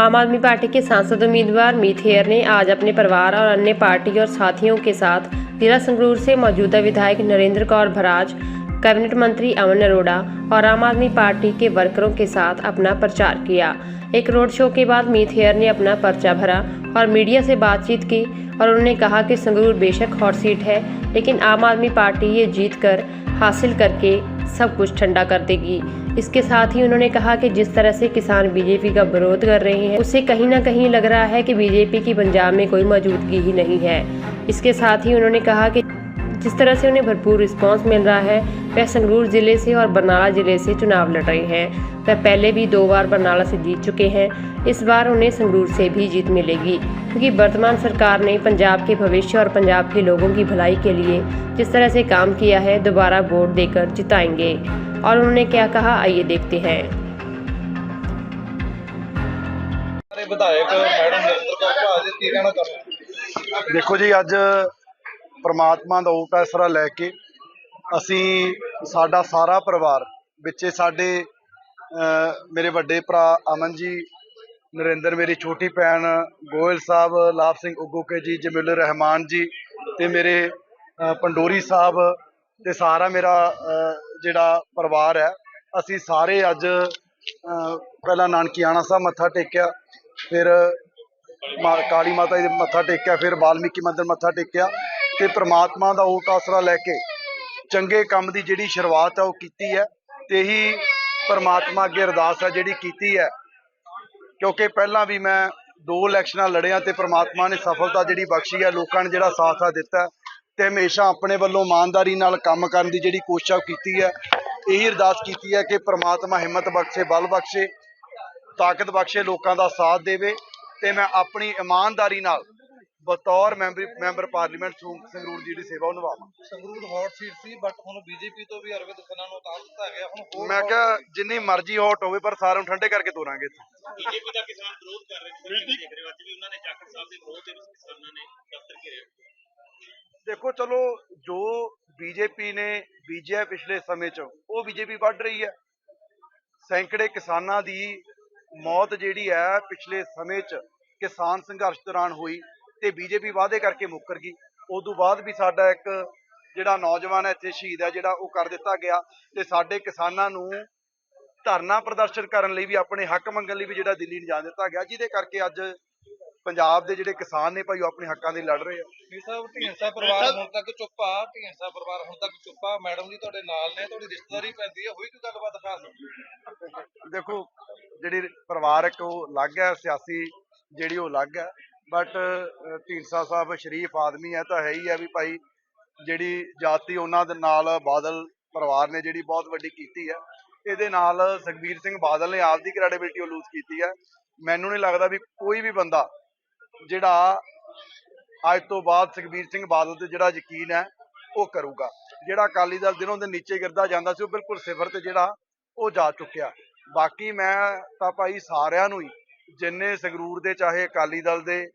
आम आदमी पार्टी के सांसद उम्मीदवार मीत हेयर ने आज अपने परिवार और अन्य पार्टी और साथियों के साथ जिला संगरूर से मौजूदा विधायक नरेंद्र कौर भराज, कैबिनेट मंत्री अमन अरोड़ा और आम आदमी पार्टी के वर्करों के साथ अपना प्रचार किया। एक रोड शो के बाद मीत हेयर ने अपना पर्चा भरा और मीडिया से बातचीत की और उन्होंने कहा कि संगरूर बेशक हॉट सीट है, लेकिन आम आदमी पार्टी ये जीत कर हासिल करके सब कुछ ठंडा कर देगी। इसके साथ ही उन्होंने कहा कि जिस तरह से किसान बीजेपी का विरोध कर रहे हैं, उसे कहीं ना कहीं लग रहा है कि बीजेपी की पंजाब में कोई मौजूदगी ही नहीं है। इसके साथ ही उन्होंने कहा कि जिस तरह से उन्हें भरपूर रिस्पांस मिल रहा है वह संगरूर जिले से और बरनाला जिले से चुनाव लड़ रहे हैं वह पहले भी दो बार बरनाला से जीत चुके हैं इस बार उन्हें संगरूर से भी जीत मिलेगी क्योंकि वर्तमान सरकार ने पंजाब के भविष्य और पंजाब के लोगों की भलाई के लिए जिस तरह से काम किया है दोबारा वोट देकर जिताएंगे और उन्होंने क्या कहा आइए देखते हैं ਸਾਰੇ ਵਿਧਾਇਕ ਮੈਡਮ ਨਰਿੰਦਰ ਕੌਰ ਭਾਜੀ ਕੀ ਕਹਿਣਾ ਚਾਹੁੰਦੇ ਦੇਖੋ ਜੀ ਅੱਜ ਪ੍ਰਮਾਤਮਾ ਦਾ ਓਟ ਆਸਰਾ ਲੈ ਕੇ ਅਸੀਂ, ਸਾਡਾ ਸਾਰਾ ਪਰਿਵਾਰ, ਵਿੱਚੇ ਸਾਡੇ ਮੇਰੇ ਵੱਡੇ ਭਰਾ ਅਮਨ ਜੀ, ਨਰਿੰਦਰ ਮੇਰੀ ਛੋਟੀ ਭੈਣ ਗੋਇਲ ਸਾਹਿਬ, ਲਾਭ ਸਿੰਘ ਉਗੋਕੇ ਜੀ, ਜਮੀਲ ਰਹਿਮਾਨ ਜੀ ਤੇ ਮੇਰੇ ਪੰਡੋਰੀ ਸਾਹਿਬ ਤੇ ਸਾਰਾ ਮੇਰਾ ਜਿਹੜਾ ਪਰਿਵਾਰ ਹੈ, ਅਸੀਂ ਸਾਰੇ ਅੱਜ ਪਹਿਲਾਂ ਨਾਨਕੀਆਣਾ ਸਾਹਿਬ ਮੱਥਾ ਟੇਕਿਆ, ਫਿਰ ਮਾ- ਕਾਲੀ ਮਾਤਾ ਜੀ ਦੇ ਮੱਥਾ ਟੇਕਿਆ, ਫਿਰ ਵਾਲਮੀਕੀ ਮੰਦਿਰ ਮੱਥਾ ਟੇਕਿਆ ਤੇ ਪ੍ਰਮਾਤਮਾ ਦਾ ਉਹ ਆਸਰਾ ਲੈ ਕੇ ਚੰਗੇ ਕੰਮ ਦੀ ਜਿਹੜੀ ਸ਼ੁਰੂਆਤ ਹੈ ਉਹ ਕੀਤੀ ਹੈ ਤੇ ਹੀ ਪਰਮਾਤਮਾ ਅੱਗੇ ਅਰਦਾਸ ਹੈ ਜਿਹੜੀ ਕੀਤੀ ਹੈ। ਕਿਉਂਕਿ ਪਹਿਲਾਂ ਵੀ ਮੈਂ ਦੋ ਇਲੈਕਸ਼ਨਾਂ ਲੜਿਆ ਤੇ ਪਰਮਾਤਮਾ ਨੇ ਸਫਲਤਾ ਜਿਹੜੀ ਬਖਸ਼ੀ ਹੈ, ਲੋਕਾਂ ਨੇ ਜਿਹੜਾ ਸਾਥ ਆ ਦਿੱਤਾ ਹੈ ਤੇ ਹਮੇਸ਼ਾ ਆਪਣੇ ਵੱਲੋਂ ਇਮਾਨਦਾਰੀ ਨਾਲ ਕੰਮ ਕਰਨ ਦੀ ਜਿਹੜੀ ਕੋਸ਼ਿਸ਼ ਆ ਉਹ ਕੀਤੀ ਹੈ। ਇਹੀ ਅਰਦਾਸ ਕੀਤੀ ਹੈ ਕਿ ਪ੍ਰਮਾਤਮਾ ਹਿੰਮਤ ਬਖਸ਼ੇ, ਬਲ ਬਖਸ਼ੇ, ਤਾਕਤ ਬਖਸ਼ੇ, ਲੋਕਾਂ ਦਾ ਸਾਥ ਦੇਵੇ ਤੇ ਮੈਂ ਆਪਣੀ ਇਮਾਨਦਾਰੀ ਨਾਲ ਬਤੌਰ ਮੈਂਬਰ ਮੈਂਬਰ ਪਾਰਲੀਮੈਂਟ ਸੂੰ- ਸੰਗਰੂਰ ਜੀ ਦੀ ਸੇਵਾ ਉਹ ਨਿਭਾਵਾਂ। ਸੰਗਰੂਰ ਹੌਟ ਸੀਟ ਸੀ ਬਟ ਹੁਣ ਬੀਜੇਪੀ ਤੋਂ ਵੀ ਅਰਵਿੰਦ ਖੰਨਾ ਨੂੰ ਉਤਾਰ ਦਿੱਤਾ ਗਿਆ। ਹੁਣ ਹੋਰ ਮੈਂ ਕਿਹਾ ਜਿੰਨੀ ਮਰਜ਼ੀ ਹੌਟ ਹੋਵੇ ਪਰ ਸਾਰਿਆਂ ਨੂੰ ਠੰਡੇ ਕਰਕੇ ਤੋਰਾਂਗੇ ਇੱਥੋਂ। ਬੀਜੇਪੀ ਦਾ ਕਿਸਾਨ ਵਿਰੋਧ ਕਰ ਰਹੇ ਹੋ ਅੱਜ ਵੀ ਉਹਨਾਂ ਨੇ ਜਾਖੜ ਸਾਹਿਬ ਦੇ ਵਿਰੋਧ ਦੇ ਵਿੱਚ ਕਿਸਾਨਾਂ ਨੇ ਦਫ਼ਤਰ ਘੇਰਿਆ ਦੇਖੋ ਚਲੋ ਜੋ ਬੀਜੇਪੀ ਨੇ ਬੀਜਿਆ ਪਿਛਲੇ ਸਮੇਂ 'ਚ ਉਹ ਬੀਜੇਪੀ ਵੱਢ ਰਹੀ ਹੈ। ਸੈਂਕੜੇ ਕਿਸਾਨਾਂ ਦੀ ਮੌਤ ਜਿਹੜੀ ਹੈ ਪਿਛਲੇ ਸਮੇਂ 'ਚ ਕਿਸਾਨ ਸੰਘਰਸ਼ ਦੌਰਾਨ ਹੋਈ। ਤੇ ਬੀਜੇਪੀ ਵਾਅਦੇ ਕਰਕੇ ਮੁੱਕਰ ਗਈ। ਉਦੋਂ ਬਾਅਦ ਵੀ ਸਾਡਾ ਇੱਕ ਜਿਹੜਾ ਨੌਜਵਾਨ ਹੈ ਇੱਥੇ ਸ਼ਹੀਦ ਹੈ ਜਿਹੜਾ ਉਹ ਕਰ ਦਿੱਤਾ ਗਿਆ ਤੇ ਸਾਡੇ ਕਿਸਾਨਾਂ ਨੂੰ ਧਰਨਾ ਪ੍ਰਦਰਸ਼ਨ ਕਰਨ ਲਈ ਵੀ ਆਪਣੇ ਹੱਕ ਮੰਗਣ ਲਈ ਵੀ ਜਿਹੜਾ ਦਿੱਲੀ ਨਹੀਂ ਜਾਣ ਦਿੱਤਾ ਗਿਆ ਜਿਹਦੇ ਕਰਕੇ ਅੱਜ ਪੰਜਾਬ ਦੇ ਜਿਹੜੇ ਕਿਸਾਨ ਨੇ ਭਾਈ ਉਹ ਆਪਣੇ ਹੱਕਾਂ ਦੇ ਲੜ ਰਹੇ ਆ। ਵੀ ਸਾਹਿਬ ਢੀਂਡਸਾ ਪਰਿਵਾਰ ਹੁਣ ਤੱਕ ਚੁੱਪ ਆ ਢੀਂਡਸਾ ਪਰਿਵਾਰ ਹੁਣ ਤੱਕ ਚੁੱਪ ਆ। ਮੈਡਮ ਜੀ ਤੁਹਾਡੇ ਨਾਲ ਨੇ ਤੁਹਾਡੀ ਰਿਸ਼ਤੇਦਾਰੀ ਪੈਂਦੀ ਹੈ ਹੋਈ ਕੋਈ ਗੱਲਬਾਤ ਖਾਸ? ਦੇਖੋ ਜਿਹੜੀ ਪਰਿਵਾਰਕ ਉਹ ਅਲੱਗ ਹੈ ਸਿਆਸੀ ਜਿਹੜੀ ਉਹ ਅਲੱਗ ਹੈ। ਬਟ ਢੀਂਡਸਾ ਸਾਹਿਬ ਸ਼ਰੀਫ ਆਦਮੀ ਹੈ ਤਾਂ ਹੈ ਹੀ ਹੈ ਵੀ ਭਾਈ ਜਿਹੜੀ ਜਾਤੀ ਉਹਨਾਂ ਦੇ ਨਾਲ ਬਾਦਲ ਪਰਿਵਾਰ ਨੇ ਜਿਹੜੀ ਬਹੁਤ ਵੱਡੀ ਕੀਤੀ ਹੈ। ਇਹਦੇ ਨਾਲ ਸੁਖਬੀਰ ਸਿੰਘ ਬਾਦਲ ਨੇ ਆਪ ਦੀ ਕ੍ਰੈਡੀਬਿਲਟੀ ਉਹ ਲੂਜ਼ ਕੀਤੀ ਹੈ। ਮੈਨੂੰ ਨਹੀਂ ਲੱਗਦਾ ਵੀ ਕੋਈ ਵੀ ਬੰਦਾ ਜਿਹੜਾ ਅੱਜ ਤੋਂ ਬਾਅਦ ਸੁਖਬੀਰ ਸਿੰਘ ਬਾਦਲ ਤੇ ਜਿਹੜਾ ਯਕੀਨ ਹੈ, ਉਹ ਕਰੂਗਾ। ਜਿਹੜਾ ਅਕਾਲੀ ਦਲ ਦਿਨੋਂ ਦਿਨ ਨੀਚੇ ਗਿਰਦਾ ਜਾਂਦਾ ਸੀ, ਉਹ ਬਿਲਕੁਲ ਸਿਫਰ ਤੇ ਜਿਹੜਾ ਉਹ ਜਾ ਚੁੱਕਿਆ। ਬਾਕੀ ਮੈਂ ਤਾਂ ਭਾਈ ਸਾਰਿਆਂ ਨੂੰ ਹੀ, ਜਿੰਨੇ ਸੰਗਰੂਰ ਦੇ ਚਾਹੇ ਅਕਾਲੀ ਦਲ ਦੇ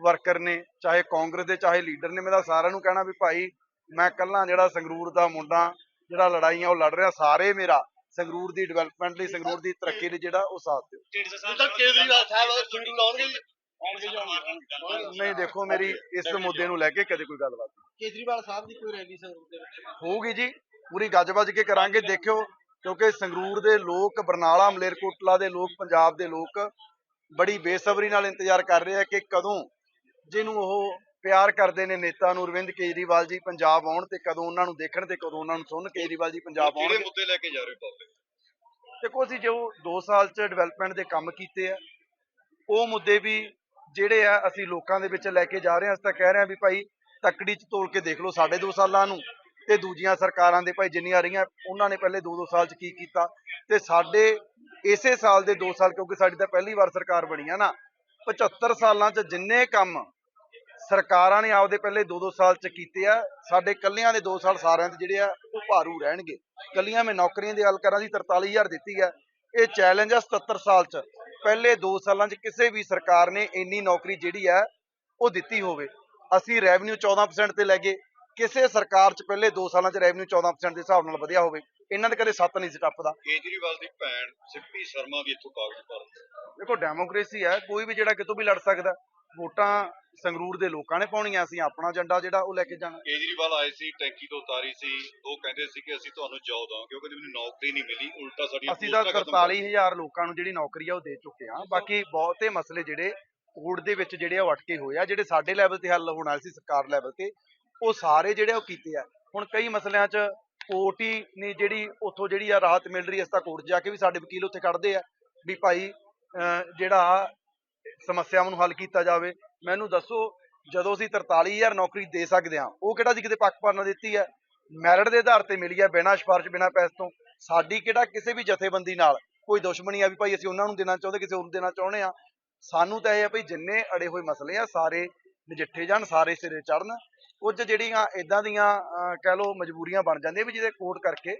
ਵਰਕਰ ਨੇ ਚਾਹੇ ਕਾਂਗਰਸ ਦੇ ਚਾਹੇ ਲੀਡਰ ਨੇ ਮੇਰਾ ਸਾਰਿਆਂ ਨੂੰ ਕਹਿਣਾ ਵੀ ਭਾਈ ਮੈਂ ਕੱਲਾ ਜਿਹੜਾ ਸੰਗਰੂਰ ਦਾ ਮੁੰਡਾ ਜਿਹੜਾ ਲੜਾਈਆਂ ਉਹ ਲੜ ਰਿਹਾ ਸਾਰੇ ਮੇਰਾ ਸੰਗਰੂਰ ਦੀ ਡਿਵੈਲਪਮੈਂਟ ਲਈ ਸੰਗਰੂਰ ਦੀ ਤਰੱਕੀ ਲਈ ਜਿਹੜਾ ਉਹ ਸਾਥ ਦਿਓ। ਕੇਜਰੀਵਾਲ ਸਾਹਿਬ ਨਹੀਂ ਦੇਖੋ ਮੇਰੀ ਇਸ ਮੁੱਦੇ ਨੂੰ ਲੈ ਕੇ ਕਦੇ ਕੋਈ ਗੱਲਬਾਤ। ਕੇਜਰੀਵਾਲ ਸਾਹਿਬ ਦੀ ਕੋਈ ਰੈਲੀ ਸੰਗਰੂਰ ਦੇ ਵਿੱਚ? ਹੋਊਗੀ ਜੀ ਪੂਰੀ ਗੱਜ-ਵੱਜ ਕੇ ਕਰਾਂਗੇ ਦੇਖਿਓ ਕਿਉਂਕਿ ਸੰਗਰੂਰ ਦੇ ਲੋਕ ਬਰਨਾਲਾ ਮਲੇਰਕੋਟਲਾ ਦੇ ਲੋਕ ਪੰਜਾਬ ਦੇ ਲੋਕ ਬੜੀ ਬੇਸਬਰੀ ਨਾਲ ਇੰਤਜ਼ਾਰ ਕਰ ਰਹੇ ਆ ਕਿ ਕਦੋਂ ਜਿਹਨੂੰ ਉਹ ਪਿਆਰ ਕਰਦੇ ਨੇ ਨੇਤਾ ਨੂੰ ਅਰਵਿੰਦ ਕੇਜਰੀਵਾਲ ਜੀ ਪੰਜਾਬ ਆਉਣ ਤੇ ਕਦੋਂ ਉਹਨਾਂ ਨੂੰ ਦੇਖਣ ਤੇ ਕਦੋਂ ਉਹਨਾਂ ਨੂੰ ਸੁਣਨ ਕੇਜਰੀਵਾਲ ਜੀ ਪੰਜਾਬ ਆਉਣਗੇ? ਮੁੱਦੇ ਲੈ ਕੇ ਜਾ ਰਹੇ ਹੋ ਦੇਖੋ ਅਸੀਂ ਜੋ 2 ਸਾਲ ਚ ਡਿਵੈਲਪਮੈਂਟ ਦੇ ਕੰਮ ਕੀਤੇ ਆ ਉਹ ਮੁੱਦੇ ਵੀ ਜਿਹੜੇ ਆ ਅਸੀਂ ਲੋਕਾਂ ਦੇ ਵਿੱਚ ਲੈ ਕੇ ਜਾ ਰਹੇ ਹਾਂ। ਅਸੀਂ ਤਾਂ ਕਹਿ ਰਹੇ ਹਾਂ ਵੀ ਭਾਈ ਤੱਕੜੀ ਚ ਤੋਲ ਕੇ ਦੇਖ ਲਓ ਸਾਡੇ 2 ਸਾਲਾਂ ਨੂੰ ਤੇ ਦੂਜੀਆਂ ਸਰਕਾਰਾਂ ਦੇ ਭਾਈ ਜਿੰਨੀਆਂ ਰਹੀਆਂ ਉਹਨਾਂ ਨੇ ਪਹਿਲੇ 2-2 ਸਾਲ ਚ ਕੀ ਕੀਤਾ ਤੇ ਸਾਡੇ ਇਸੇ ਸਾਲ ਦੇ 2 ਸਾਲ ਕਿਉਂਕਿ ਸਾਡੀ ਤਾਂ ਪਹਿਲੀ ਵਾਰ ਸਰਕਾਰ ਬਣੀ ਆ ਨਾ 75 ਸਾਲਾਂ ਚ ਜਿੰਨੇ ਕੰਮ ਸਰਕਾਰਾਂ ਨੇ ਆਪਦੇ ਪਹਿਲੇ 2-2 ਸਾਲ ਚ ਕੀਤੇ ਆ। ਸਾਡੇ ਕੱਲਿਆਂ ਦੇ 2 ਸਾਲ ਸਾਰਿਆਂ ਦੇ ਜਿਹੜੇ ਆ, ਉਹ ਭਾਰੂ ਰਹਿਣਗੇ। ਕੱਲੀਆਂ ਮੈਂ ਨੌਕਰੀਆਂ ਦੀ ਗੱਲ ਕਰਾਂ ਦੀ 43000 ਦਿੱਤੀ ਹੈ ਇਹ ਚੈਲੰਜ ਆ 77 ਸਾਲ ਚ। ਪਹਿਲੇ 2 ਸਾਲਾਂ ਚ ਕਿਸੇ ਵੀ ਸਰਕਾਰ ਨੇ ਇੰਨੀ ਨੌਕਰੀ ਜਿਹੜੀ ਹੈ ਉਹ ਦਿੱਤੀ ਹੋਵੇ। ਅਸੀਂ ਰੈਵਨਿਊ 14% ਤੇ ਲੈ ਗਏ। ਕਿਸੇ ਸਰਕਾਰ 'ਚ ਪਹਿਲੇ 2 ਸਾਲਾਂ 'ਚ ਰੈਵਨਿਊ 14% ਦੇ ਹਿਸਾਬ ਨਾਲ ਵਧਿਆ ਹੋਵੇ। ਇਹਨਾਂ ਦੇ ਕਦੇ ਸੱਤ ਨਹੀਂ ਸੀ ਟੱਪਦਾ। ਕੇਜਰੀਵਾਲ ਦੀ ਭੈਣ ਸਿੱਪੀ ਸ਼ਰਮਾ ਵੀ ਇੱਥੋਂ ਕਾਗਜ਼ ਭਰ ਦੇਖੋ ਡੈਮੋਕ੍ਰੇਸੀ ਹੈ ਕੋਈ ਵੀ ਜਿਹੜਾ ਕਿਤੋਂ ਵੀ ਲੜ ਸਕਦਾ ਵੋਟਾਂ ਸੰਗਰੂਰ ਦੇ ਲੋਕਾਂ ਨੇ ਪਾਉਣੀਆਂ ਅਸੀਂ ਆਪਣਾ ਏਜੰਡਾ ਜਿਹੜਾ ਉਹ ਲੈ ਕੇ ਜਾਣਾ। ਕੇਜਰੀਵਾਲ ਆਏ ਸੀ ਟੈਂਕੀ ਤੋਂ ਉਤਾਰੀ ਸੀ ਉਹ ਕਹਿੰਦੇ ਸੀ ਕਿ ਅਸੀਂ ਤੁਹਾਨੂੰ ਜੌਬ ਦਵਾਂਗੇ ਕਿਉਂਕਿ ਮੈਨੂੰ ਨੌਕਰੀ ਨਹੀਂ ਮਿਲੀ ਉਲਟਾ ਸਾਡੀਆਂ ਅਸੀਂ ਤਾਂ ਪੋਸਟਾਂ ਖਤਮ ਕਰ 43000 ਲੋਕਾਂ ਨੂੰ ਜਿਹੜੀ ਨੌਕਰੀ ਆ ਉਹ ਦੇ ਚੁੱਕੇ ਹਾਂ। ਬਾਕੀ ਬਹੁਤੇ ਮਸਲੇ ਜਿਹੜੇ ਕੋਰਟ ਦੇ ਵਿੱਚ ਜਿਹੜੇ ਆ ਉਹ ਅਟਕੇ ਹੋਏ ਆ ਜਿਹੜੇ ਸਾਡੇ ਲੈਵਲ ਤੇ ਹੱਲ ਹੋਣਾ ਸੀ ਸਰਕਾਰ ਲੈਵਲ ਤੇ ਉਹ ਸਾਰੇ ਜਿਹੜੇ ਆ ਉਹ ਕੀਤੇ ਆ। ਹੁਣ ਕਈ ਮਸਲਿਆਂ 'ਚ ਕੋਰਟ ਹੀ ਨੇ ਜਿਹੜੀ ਉੱਥੋਂ ਜਿਹੜੀ ਆ ਰਾਹਤ ਮਿਲ ਰਹੀ ਹੈ ਇਸ ਤਾਂ ਕੋਰਟ ਜਾ ਕੇ ਵੀ ਸਾਡੇ ਵਕੀਲ ਉੱਥੇ ਕੱਢਦੇ ਆ ਵੀ ਭਾਈ, ਅਹ, ਜਿਹੜਾ ਸਮੱਸਿਆਵਾਂ ਨੂੰ ਹੱਲ ਕੀਤਾ ਜਾਵੇ। ਮੈਨੂੰ ਦੱਸੋ, ਜਦੋਂ ਅਸੀਂ 43000 ਨੌਕਰੀ ਦੇ ਸਕਦੇ ਹਾਂ, ਉਹ ਕਿਹੜਾ ਜੀ ਕਿਤੇ ਪੱਖਪਾਤ ਨਾਲ ਦਿੱਤੀ ਹੈ ਮੈਰਿਟ ਦੇ ਆਧਾਰ ਤੇ ਮਿਲੀ ਹੈ ਬਿਨਾਂ ਸਿਫਾਰਿਸ਼, ਬਿਨਾਂ ਪੈਸੇ ਤੋਂ। ਸਾਡੀ ਕਿਹੜਾ ਕਿਸੇ ਵੀ ਜਥੇਬੰਦੀ ਨਾਲ, ਕੋਈ ਦੁਸ਼ਮਣੀ ਆ ਵੀ ਭਾਈ ਅਸੀਂ ਉਹਨਾਂ ਨੂੰ ਦੇਣਾ ਚਾਹੁੰਦੇ, ਕਿਸੇ ਹੋਰ ਨੂੰ ਦੇਣਾ ਚਾਹੁੰਦੇ ਆ ਸਾਨੂੰ ਤਾਂ ਇਹ ਆ ਭਈ ਜਿੰਨੇ ਅੜੇ ਹੋਏ ਮਸਲੇ ਆ, ਸਾਰੇ ਨਜਿੱਠੇ ਜਾਣ, ਸਾਰੇ ਸਿਰੇ ਚੜਨ ਕੁਝ ਜਿਹੜੀਆਂ ਇਦਾਂ ਦੀਆਂ ਕਹਿ ਲਓ ਮਜਬੂਰੀਆਂ ਬਣ ਜਾਂਦੀਆਂ ਵੀ ਜਿਹਦੇ ਕੋਰਟ ਕਰਕੇ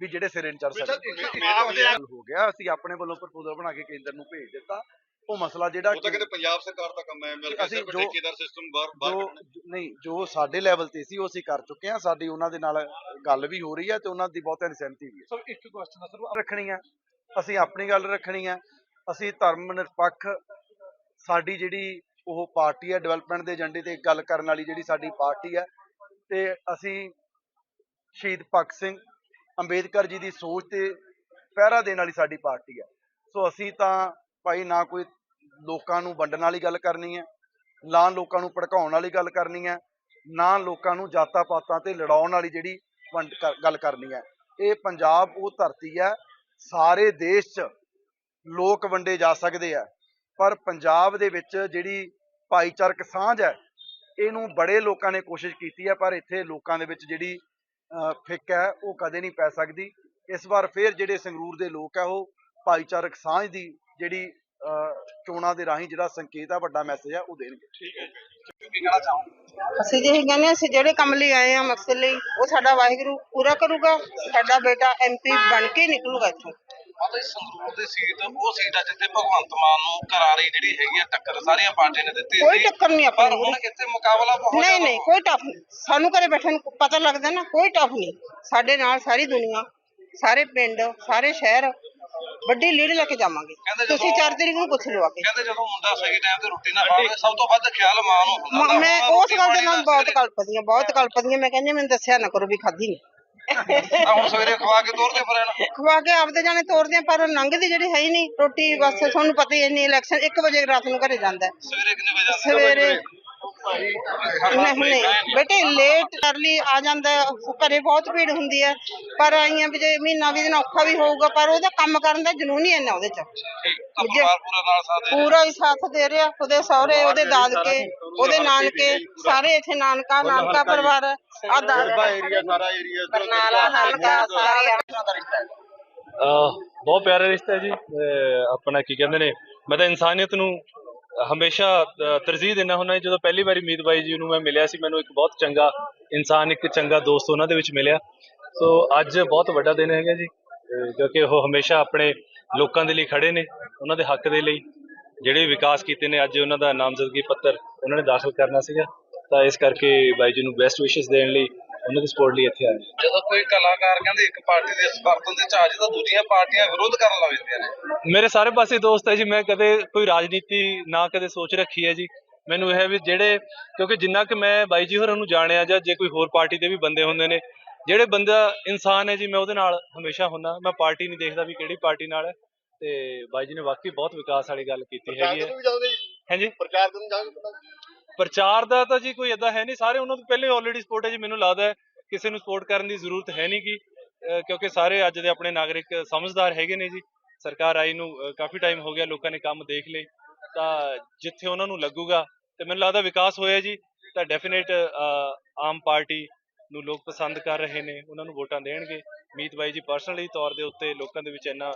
ਵੀ ਜਿਹੜੇ ਸਿਰੇ ਨਹੀਂ ਚੜ ਸਕਦੇ ਹੋ ਗਿਆ ਅਸੀਂ ਆਪਣੇ ਵੱਲੋਂ ਪ੍ਰਪੋਜ਼ਲ ਬਣਾ ਕੇ ਕੇਂਦਰ ਨੂੰ ਭੇਜ ਦਿੱਤਾ। ਉਹ ਮਸਲਾ ਜਿਹੜਾ ਉਹ ਤਾਂ ਪੰਜਾਬ ਸਰਕਾਰ ਦਾ ਕੰਮ ਹੈ ਮਿਲ ਕੇ ਅਸੀਂ ਸਿਰਫ ਜੋ- ਠੇਕੇਦਾਰ ਸਿਸਟਮ ਬਾਹਰ ਬਾਹਰ। ਨਹੀਂ ਜੋ ਸਾਡੇ ਲੈਵਲ ਤੇ ਸੀ ਉਹ ਅਸੀਂ ਕਰ ਚੁੱਕੇ ਹਾਂ। ਸਾਡੀ ਉਹਨਾਂ ਦੇ ਨਾਲ ਗੱਲ ਵੀ ਹੋ ਰਹੀ ਹੈ ਤੇ ਉਹਨਾਂ ਦੀ ਬਹੁਤਿਆਂ ਦੀ ਸਹਿਮਤੀ ਵੀ ਹੈ। ਸਰ ਇੱਕ ਕੁਐਸਚਨ ਸਰ ਰੱਖਣੀ ਹੈ। ਅਸੀਂ ਆਪਣੀ ਗੱਲ ਰੱਖਣੀ ਹੈ। ਅਸੀਂ ਧਰਮ ਨਿਰਪੱਖ ਸਾਡੀ ਜਿਹੜੀ ਉਹ ਪਾਰਟੀ ਹੈ ਡਿਵੈਲਪਮੈਂਟ ਦੇ ਏਜੰਡੇ ਤੇ ਗੱਲ ਕਰਨ ਵਾਲੀ ਜਿਹੜੀ ਸਾਡੀ ਪਾਰਟੀ ਹੈ ਤੇ ਅਸੀਂ ਸ਼ਹੀਦ ਭਗਤ ਸਿੰਘ ਅੰਬੇਦਕਰ ਜੀ ਦੀ ਸੋਚ ਤੇ ਪਹਿਰਾ ਦੇਣ ਵਾਲੀ ਸਾਡੀ ਪਾਰਟੀ ਹੈ। ਸੋ ਅਸੀਂ ਤਾਂ ਭਾਈ ਨਾ ਕੋਈ ਲੋਕਾਂ ਨੂੰ ਵੰਡਣ ਵਾਲੀ ਗੱਲ ਕਰਨੀ ਹੈ, ਨਾ ਲੋਕਾਂ ਨੂੰ ਭੜਕਾਉਣ ਵਾਲੀ ਗੱਲ ਕਰਨੀ ਹੈ, ਨਾ ਲੋਕਾਂ ਨੂੰ ਜਾਤਾਂ ਪਾਤਾਂ ਤੇ ਲੜਾਉਣ ਵਾਲੀ ਜਿਹੜੀ ਵੰਡ- ਕਰ- ਗੱਲ ਕਰਨੀ ਹੈ। ਇਹ ਪੰਜਾਬ ਉਹ ਧਰਤੀ ਹੈ, ਸਾਰੇ ਦੇਸ਼ 'ਚ ਲੋਕ ਵੰਡੇ ਜਾ ਸਕਦੇ ਆ ਪਰ ਪੰਜਾਬ ਦੇ ਵਿੱਚ ਜਿਹੜੀ ਭਾਈਚਾਰਕ ਸਾਂਝ ਹੈ ਇਹਨੂੰ ਬੜੇ ਲੋਕਾਂ ਨੇ ਕੋਸ਼ਿਸ਼ ਕੀਤੀ ਹੈ ਪਰ ਇੱਥੇ ਲੋਕਾਂ ਦੇ ਵਿੱਚ ਜਿਹੜੀ ਅਹ, ਫਿੱਕ ਹੈ ਉਹ ਕਦੇ ਨਹੀਂ ਪੈ ਸਕਦੀ। ਇਸ ਵਾਰ ਫੇਰ ਜਿਹੜੇ ਸੰਗਰੂਰ ਦੇ ਲੋਕ ਹੈ ਉਹ ਭਾਈਚਾਰਕ ਸਾਂਝ ਦੀ ਜਿਹੜੀ ਅਹ, ਚੋਣਾਂ ਦੇ ਰਾਹੀਂ ਜਿਹੜਾ ਸੰਕੇਤ ਆ ਵੱਡਾ ਮੈਸੇਜ ਆ ਉਹ ਦੇਣਗੇ। ਅਸੀਂ ਜਿਹੀ ਕਹਿੰਦੇ ਹਾਂ, ਅਸੀਂ ਜਿਹੜੇ ਕੰਮ ਲਈ ਆਏ ਆ ਮਕਸਦ ਲਈ ਉਹ ਸਾਡਾ ਵਾਹਿਗੁਰੂ ਪੂਰਾ ਕਰੂਗਾ ਸਾਡਾ ਬੇਟਾ ਐਮਪੀ ਬਣ ਕੇ ਨਿਕਲੂਗਾ ਇੱਥੋਂ। ਮਾਤਾ ਜੀ ਸੰਗਰੂਰ ਦੀ ਸੀਟ ਉਹ ਸੀਟ ਆ ਜਿੱਥੇ ਭਗਵੰਤ ਮਾਨ ਨੂੰ ਕਰਾਰੀ ਜਿਹੜੀ ਹੈਗੀ ਆ ਟੱਕਰ ਸਾਰੀਆਂ ਪਾਰਟੀਆਂ ਨੇ ਦਿੱਤੀ ਕੋਈ ਟੱਕਰ ਨਹੀਂ ਆਪਾਂ ਪਰ ਨੂੰ ਹੁਣ ਇੱਥੇ ਮੁਕਾਬਲਾ ਬਹੁਤ ਨਹੀਂ ਨਹੀਂ ਕੋਈ ਟਫ ਨਹੀਂ। ਸਾਨੂੰ ਘਰੇ ਬੈਠਣ ਨੂੰ ਪਤਾ ਲੱਗਦਾ ਨਾ ਕੋਈ ਟਫ ਨਹੀਂ। ਸਾਡੇ ਨਾਲ ਸਾਰੀ ਦੁਨੀਆ ਸਾਰੇ ਪਿੰਡ ਸਾਰੇ ਸ਼ਹਿਰ ਵੱਡੀ ਲੀਡ ਲੈ ਕੇ ਜਾਵਾਂਗੇ। ਕਹਿੰਦੇ ਤੁਸੀਂ 4 ਤਰੀਕ ਨੂੰ ਪੁੱਛ ਲਿਓ ਆ ਕੇ। ਕਹਿੰਦੇ ਜਦੋਂ ਮੁੰਡਾ ਸਹੀ ਟਾਈਮ ਤੇ ਰੋਟੀ ਨਾ ਖਾਵੇ ਸਭ ਤੋਂ ਵੱਧ ਖਿਆਲ ਮਾਂ ਨੂੰ ਹੁੰਦਾ ਮ- ਤਾਂ ਮੈਂ ਹੁਣ ਉਸ ਗੱਲ ਦੇ ਨਾਲ ਪਾਣੀ ਬਹੁਤ ਕਲਪਦੀ ਹਾਂ ਬਹੁਤ ਕਲਪਦੀ ਹਾਂ। ਮੈਂ ਕਹਿੰਦੀ ਹਾਂ, ਮੈਨੂੰ ਦੱਸਿਆ ਨਾ ਕਰੋ ਵੀ ਖਾਧੀ ਨਹੀਂ ਆ ਹੁਣ ਸਵੇਰੇ ਖਵਾ ਕੇ ਤੋਰਦੇ ਫਿਰ ਇਹਨਾਂ ਖਵਾ ਕੇ ਆਪਦੇ ਜਾਣੇ ਤੋਰਦੇ ਆ ਪਰ ਲੰਘਦੀ ਜਿਹੜੀ ਹੈ ਹੀ ਨਹੀਂ ਰੋਟੀ ਬਸ ਤੁਹਾਨੂੰ ਪਤਾ ਹੀ ਹੈ ਇੰਨੀ ਇਲੈਕਸ਼ਨ 1 ਵਜੇ ਰਾਤ ਨੂੰ ਘਰੇ ਜਾਂਦਾ ਹੈ। ਸਵੇਰੇ ਕਿੰਨੇ ਵਜੇ ਜਾਂਦੇ ਸਵੇਰੇ ਨਹੀਂ ਨਹੀਂ ਬੇਟੇ ਲੇਟ ਅਰਲੀ ਆ ਜਾਂਦਾ ਹੈ, ਘਰੇ ਬਹੁਤ ਭੀੜ ਹੁੰਦੀ ਹੈ। ਪਰ ਆਈਆਂ ਵੀ ਜੇ ਮਹੀਨਾ ਵੀ ਦਿਨ ਔਖਾ ਵੀ ਹੋਊਗਾ ਪਰ ਉਹਦਾ ਕੰਮ ਕਰਨ ਦਾ ਜਨੂਨ ਹੀ ਇੰਨਾ ਉਹਦੇ ਚ। ਪੂਰਾ ਹੀ ਸਾਥ ਦੇ ਰਿਹਾ। ਉਹਦੇ ਸਹੁਰੇ ਉਹਦੇ ਦਾਦਕੇ ਉਹਦੇ ਨਾਨਕੇ ਸਾਰੇ ਇੱਥੇ ਨਾਨਕਾ ਨਾਨਕਾ ਪਰਿਵਾਰ ਆ ਦਾਦਾ ਏਰੀਆ ਸਾਰਾ ਏਰੀਆ ਬਰਨਾਲਾ ਨਾਨਕਾ ਸਾਰੇ ਅਹ ਬਹੁਤ ਪਿਆਰਾ ਰਿਸ਼ਤਾ ਜੀ। ਆਪਣਾ ਕੀ ਕਹਿੰਦੇ ਨੇ ਮੈਂ ਤਾਂ ਇਨਸਾਨੀਅਤ ਨੂੰ ਹਮੇਸ਼ਾ ਤਰਜੀਹ ਦਿੰਦਾ ਹੁੰਦਾ ਜਦੋਂ ਪਹਿਲੀ ਵਾਰੀ ਮੀਤ ਬਾਈ ਜੀ ਨੂੰ ਮੈਂ ਮਿਲਿਆ ਸੀ, ਮੈਨੂੰ ਇੱਕ ਬਹੁਤ ਚੰਗਾ ਇਨਸਾਨ, ਇੱਕ ਚੰਗਾ ਦੋਸਤ ਉਹਨਾਂ ਦੇ ਵਿੱਚ ਮਿਲਿਆ। ਸੋ, ਅੱਜ ਬਹੁਤ ਵੱਡਾ ਦਿਨ ਹੈਗਾ ਜੀ ਕਿਉਂਕਿ ਉਹ ਹਮੇਸ਼ਾ ਆਪਣੇ ਲੋਕਾਂ ਦੇ ਲਈ ਖੜੇ ਨੇ, ਉਹਨਾਂ ਦੇ ਹੱਕ ਦੇ ਲਈ। ਜਿਹੜੇ ਵਿਕਾਸ ਕੀਤੇ ਨੇ, ਅੱਜ ਉਹਨਾਂ ਦਾ ਨਾਮਜ਼ਦਗੀ ਪੱਤਰ ਉਹਨਾਂ ਨੇ ਦਾਖਲ ਕਰਨਾ ਸੀਗਾ। ਤਾਂ ਇਸ ਕਰਕੇ ਬਾਈ ਜੀ ਨੂੰ ਬੈਸਟ ਵਿਸ਼ੇਸ ਦੇਣ ਲਈ ਉਹਨਾਂ ਦੀ ਸਪੋਰਟ ਲਈ ਇੱਥੇ ਆਏ ਜਦੋਂ ਕੋਈ ਕਲਾਕਾਰ ਕਹਿੰਦੇ ਇੱਕ ਪਾਰਟੀ ਦੇ ਸਮਰਥਨ ਦੇ ਝਾਜ ਤਾਂ ਦੂਜੀਆਂ ਪਾਰਟੀਆਂ ਵਿਰੋਧ ਕਰਨ ਲੱਗ ਜਾਂਦੀਆਂ ਨੇ। ਮੇਰੇ ਸਾਰੇ ਪਾਸੇ ਦੋਸਤ ਹੈ ਜੀ ਮੈਂ ਕਦੇ ਕੋਈ ਰਾਜਨੀਤੀ ਨਾ ਕਦੇ ਸੋਚ ਰੱਖੀ ਹੈ ਜੀ। ਮੈਨੂੰ ਇਹ ਹੈ ਵੀ ਜਿਹੜੇ ਕਿਉਂਕਿ ਜਿੰਨਾ ਕਿ ਮੈਂ ਬਾਈ ਜੀ ਹੋਰਾਂ ਨੂੰ ਜਾਣਿਆ ਜਾਂ ਜੇ ਕੋਈ ਹੋਰ ਪਾਰਟੀ ਦੇ ਵੀ ਬੰਦੇ ਹੁੰਦੇ ਨੇ ਜਿਹੜੇ ਬੰਦਾ ਇਨਸਾਨ ਹੈ ਜੀ ਮੈਂ ਉਹਦੇ ਨਾਲ ਹਮੇਸ਼ਾ ਹੁੰਦਾ ਮੈਂ ਪਾਰਟੀ ਨਹੀਂ ਦੇਖਦਾ ਵੀ ਕਿਹੜੀ ਪਾਰਟੀ ਨਾਲ ਹੈ। ਤੇ ਬਾਈ ਜੀ ਨੇ ਵਾਕਈ ਬਹੁਤ ਵਿਕਾਸ ਵਾਲੀ ਗੱਲ ਕੀਤੀ ਹੈਗੀ ਹੈ। ਹਾਂਜੀ ਪ੍ਰਚਾਰ ਕਰਨ ਜਾਓਗੇ ਪ੍ਰਚਾਰ ਦਾ ਤਾਂ ਜੀ ਕੋਈ ਏਦਾਂ ਹੈ ਨਹੀਂ। ਸਾਰੇ ਉਹਨਾਂ ਤੋਂ ਪਹਿਲੇ ਆਲਰੇਡੀ ਸਪੋਰਟ ਹੈ ਜੀ, ਮੈਨੂੰ ਲੱਗਦਾ ਕਿਸੇ ਨੂੰ ਸਪੋਰਟ ਕਰਨ ਦੀ ਜ਼ਰੂਰਤ ਹੈ ਨਹੀਂ ਗੀ ਕਿਉਂਕਿ ਸਾਰੇ ਅੱਜ ਦੇ ਆਪਣੇ ਨਾਗਰਿਕ ਸਮਝਦਾਰ ਹੈਗੇ ਨੇ ਜੀ। ਸਰਕਾਰ ਆਈ ਨੂੰ ਕਾਫੀ ਟਾਈਮ ਹੋ ਗਿਆ ਲੋਕਾਂ ਨੇ ਕੰਮ ਦੇਖ ਲਏ, ਤਾਂ ਜਿੱਥੇ ਉਹਨਾਂ ਨੂੰ ਲੱਗੂਗਾ, ਤੇ ਮੈਨੂੰ ਲੱਗਦਾ ਵਿਕਾਸ ਹੋਇਆ ਜੀ, ਤਾਂ ਡੈਫੀਨੇਟ ਆਮ ਪਾਰਟੀ ਨੂੰ ਲੋਕ ਪਸੰਦ ਕਰ ਰਹੇ ਨੇ, ਉਹਨਾਂ ਨੂੰ ਵੋਟਾਂ ਦੇਣਗੇ। ਮੀਤ ਬਾਈ ਜੀ ਪਰਸਨਲੀ ਤੌਰ ਦੇ ਉੱਤੇ ਲੋਕਾਂ ਦੇ ਵਿੱਚ ਇੰਨਾ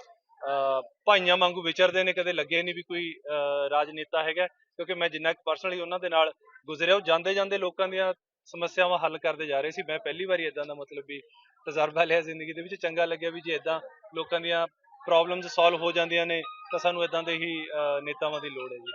ਭਾਈਆਂ ਵਾਂਗੂ ਵਿਚਰਦੇ ਨੇ ਕਦੇ ਲੱਗੇ ਨਹੀਂ ਵੀ ਕੋਈ ਰਾਜਨੇਤਾ ਹੈਗਾ। ਕਿਉਂਕਿ ਮੈਂ ਜਿੰਨਾ ਕਿ ਪਰਸਨਲੀ ਉਹਨਾਂ ਦੇ ਨਾਲ ਗੁਜ਼ਰਿਆ ਉਹ ਜਾਂਦੇ ਜਾਂਦੇ ਲੋਕਾਂ ਦੀਆਂ ਸਮੱਸਿਆਵਾਂ ਹੱਲ ਕਰਦੇ ਜਾ ਰਹੇ ਸੀ। ਮੈਂ ਪਹਿਲੀ ਵਾਰੀ ਇਦਾਂ ਦਾ ਮਤਲਬ ਵੀ ਤਜਰਬਾ ਲਿਆ ਜ਼ਿੰਦਗੀ ਦੇ ਵਿੱਚ। ਚੰਗਾ ਲੱਗਿਆ ਵੀ ਜੇ ਇਦਾਂ ਲੋਕਾਂ ਦੀਆਂ ਪ੍ਰੋਬਲਮਸ ਸੋਲਵ ਹੋ ਜਾਂਦੀਆਂ ਨੇ ਤਾਂ ਸਾਨੂੰ ਇਦਾਂ ਦੇ ਹੀ ਅਹ, ਨੇਤਾਵਾਂ ਦੀ ਲੋੜ ਹੈ ਜੀ।